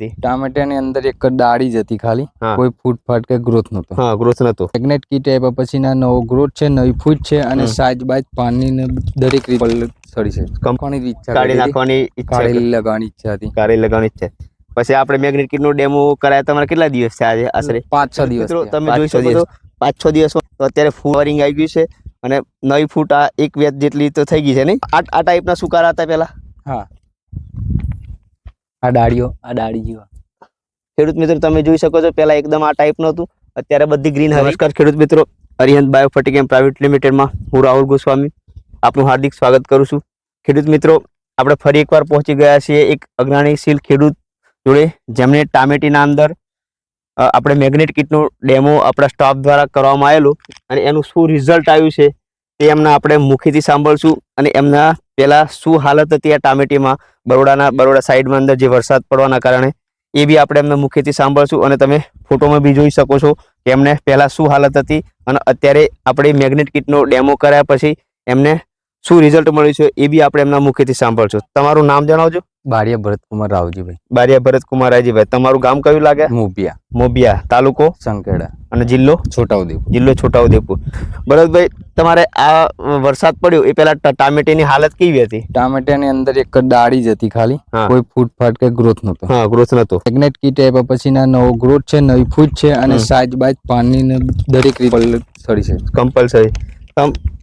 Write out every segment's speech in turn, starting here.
ટામેટાની અંદર એક ડાળી જ હતી ખાલી. કોઈ ફૂટ ફાટ કે ગ્રોથ નતો હા ગ્રોથ નતો મેગ્નેટ કીટ આપ્યા પછીના નવો ગ્રોથ છે નવી ફૂટ છે અને સાઈજ સાઈઝ બાઈજ પાણી ને દરેક રીતે સડી છે કંપની ઈચ્છા કાઢી હતી? નાખવાની ઈચ્છા લગાવવાની ઈચ્છા હતી. કાઢી લગાવવાની ઈચ્છા પછી આપણે મેગ્નેટ કીટ નો ડેમો કરાયા તમારે કેટલા દિવસ છે આજે આશરે? પાંચ છ દિવસ તમે જોઈ શકો. છો પાંચ છ દિવસ અત્યારે ફુવારિંગ આવી ગયું છે અને નવી ફૂટ આ એક વેત જેટલી તો થઈ ગઈ છે નહીં? આ આ ટાઈપના સુકારા હતા પેલા હા. આ ડાળીઓ આ ડાળી જેવા. ખેડૂત મિત્રો તમે જોઈ શકો છો પેલા એકદમ આ ટાઈપનું હતું. અત્યારે બધી ગ્રીન નમસ્કાર ખેડૂત મિત્રો અરિહંત બાયોફર્ટિક એમ પ્રાઇવેટ લિમિટેડમાં હું રાહુલ ગોસ્વામી આપનું હાર્દિક સ્વાગત કરું છું. ખેડૂત મિત્રો આપણે ફરી એકવાર પહોંચી ગયા છીએ એક અગ્રણીશીલ ખેડૂત જોડે જેમણે ટામેટીના અંદર આપણે મેગ્નેટ કીટનો ડેમો આપણા સ્ટાફ દ્વારા કરવામાં આવેલો અને એનું શું રિઝલ્ટ આવ્યું છે તે એમના આપણે મુખીથી સાંભળશું અને એમના પહેલાં શું હાલત હતી આ ટામેટીમાં બરોડાના, બરોડા સાઈડમાં અંદર જે વરસાદ પડવાના કારણે, એ બી આપણે એમને મુખેથી સાંભળશું અને તમે ફોટોમાં બી જોઈ શકો છો કે એમને પહેલાં શું હાલત હતી અને અત્યારે આપણે મેગ્નેટ કીટનો ડેમો કર્યા પછી એમને શું રિઝલ્ટ મળ્યું છે એ બી આપણે એમના મુખેથી સાંભળશું. તમારું નામ જણાવજો. બારિયા ભરતકુમાર રાવજીભાઈ. બારિયા ભરતકુમાર રાજીભાઈ તમારું ગામ કયું લાગે? મોબિયા મોબિયા તાલુકો? સંકેડા. અને જિલ્લો? છોટાઉદેપુર. જિલ્લો છોટાઉદેપુર. ભરતભાઈ તમારે આ વરસાદ પડ્યો એ પહેલા ટ- ટામેટીની હાલત કેવી હતી? ટામેટાની અંદર એક ડાળી જ હતી ખાલી. કોઈ ફૂટ ફાટ કે ગ્રોથ નતો હા ગ્રોથ નતો મેગ્નેટ કીટ આપ્યા પછીના નવો ગ્રોથ છે નવી ફૂટ છે અને. સાઈઝ બાઈજ પાણી ને દરેક રીતે સડી છે કમ્પલસરી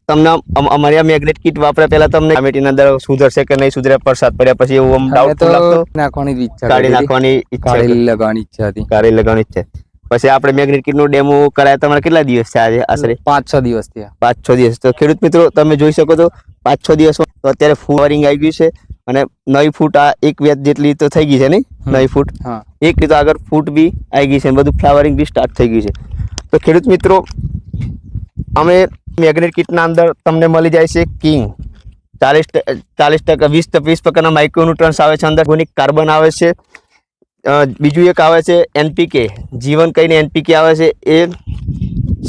તમને અમ- અમારી આ મેગ્નેટ કીટ વાપર્યા પહેલા તમને ટામેટીના અંદર સુધરશે કે નહીં સુધરે પરસાદ પડ્યા પછી એવું આમ લાગતો? નાખવાની ઈચ્છા કાઢી નાખવાની ઈચ્છા લગાવવાની ઈચ્છા હતી. કાઢી લગાવવાની ઈચ્છા પછી આપણે મેગ્નેટ કીટ નો ડેમો કરાય તમારે કેટલા દિવસ છે આજે? આશરે? પાંચ છ દિવસ થયા. પાંચ છ દિવસ. તો ખેડૂત મિત્રો તમે જોઈ શકો છો પાંચ છ દિવસ તો અત્યારે ફુવારિંગ આવી ગયું છે અને નવી ફૂટ આ એક વ્યાજ જેટલી તો થઈ ગઈ છે નહીં? નવી ફૂટ. એક રીતે આગળ ફૂટ બી આવી ગઈ છે બધું ફ્લાવરિંગ બી સ્ટાર્ટ થઈ ગયું છે. તો ખેડૂત મિત્રો અમે મેગ્નેટ કિટના અંદર તમને મળી જાય છે કિંગ. ચાલીસ ચાલીસ ટકા, વીસ વીસ પ્રકારના માઇક્રોન્યુટ્રન્સ આવે છે અંદર ગુનિક કાર્બન આવે છે. બીજું એક આવે છે એનપીકે. જીવન કહીને એનપીકે આવે છે. એ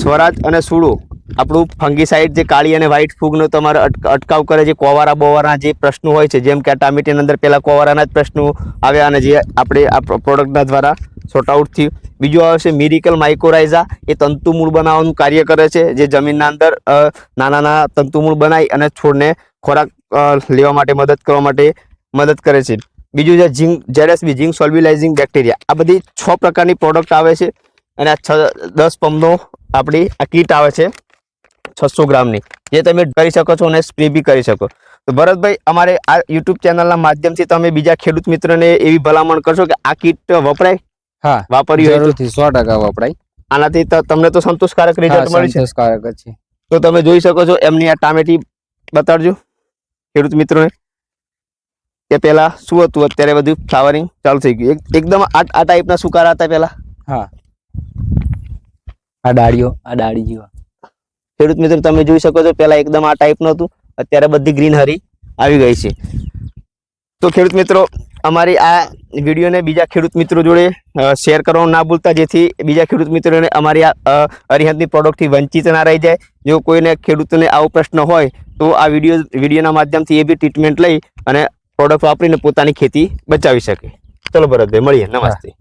સ્વરાજ અને સુડો આપણું ફંગીસાઇડ જે કાળી અને વ્હાઇટ ફૂગનો તમારે અટકાવ કરે છે, કોવારા બોવારા જે પ્રશ્નો હોય છે, જેમ કે આ ટામેટીની અંદર પહેલાં કોવારાના જ પ્રશ્નો આવ્યા અને જે આપણે આ પ્રોડક્ટના દ્વારા સોર્ટ આઉટ થયું. બીજું આવે છે મિરિકલ માઇકોરાઇઝા એ તંતુમૂળ બનાવવાનું કાર્ય કરે છે. જે જમીનના અંદર નાના નાના તંતુમૂળ બનાવી અને છોડને ખોરાક લેવા માટે મદદ કરવા માટે મદદ કરે છે. બીજું છે ઝીંક જેરેસબી ઝીંક સોલ્બ્યુલાઇઝિંગ બેક્ટેરિયા. આ બધી છ પ્રકારની પ્રોડક્ટ આવે છે અને આ છ, દસ પંપનો આપણી આ કીટ આવે છે છસો ગ્રામની. જે તમે કરી શકો છો અને સ્પ્રે બી કરી શકો. તો ભરતભાઈ, અમારે આ યુટ્યુબ ચેનલના માધ્યમથી તમે બીજા ખેડૂત મિત્રોને એવી ભલામણ કરશો કે આ કીટ વપરાય? હા વાપરી હોય જરૂરથી સો ટકા વપરાય. આનાથી ત- તમને તો સંતોષકારક રિઝલ્ટ મળી છે સંતોષકારક છે. તો તમે જોઈ શકો છો એમની આ ટામેટી બતાડજો ખેડૂત મિત્રોને. કે પહેલા શું હતું? અત્યારે બધું ફ્લાવરિંગ ચાલુ થઈ ગયું. એકદમ આ આ ટાઈપના સુકારા હતા પહેલા. હા. આ ડાળીઓ આ ડાળી જેવા. ખેડૂત મિત્રો તમે જોઈ શકો છો પહેલા એકદમ આ ટાઈપનું હતું. અત્યારે બધી ગ્રીનહરી આવી ગઈ છે. તો ખેડૂત મિત્રો અમારી આ વિડીયોને બીજા ખેડૂત મિત્રો જોડે શેર કરવાનું ના ભૂલતા, જેથી બીજા ખેડૂત મિત્રોને અમારી આ અરિહંતની પ્રોડક્ટથી વંચિત ના રહી જાય. જો કોઈને ખેડૂતોને આવો પ્રશ્ન હોય, તો આ વીડિયો, વિડીયોના માધ્યમથી એ બી ટ્રીટમેન્ટ લઈ અને પ્રોડક્ટ વાપરીને પોતાની ખેતી બચાવી શકે. ચલો ભરતભાઈ, મળીએ. નમસ્તે.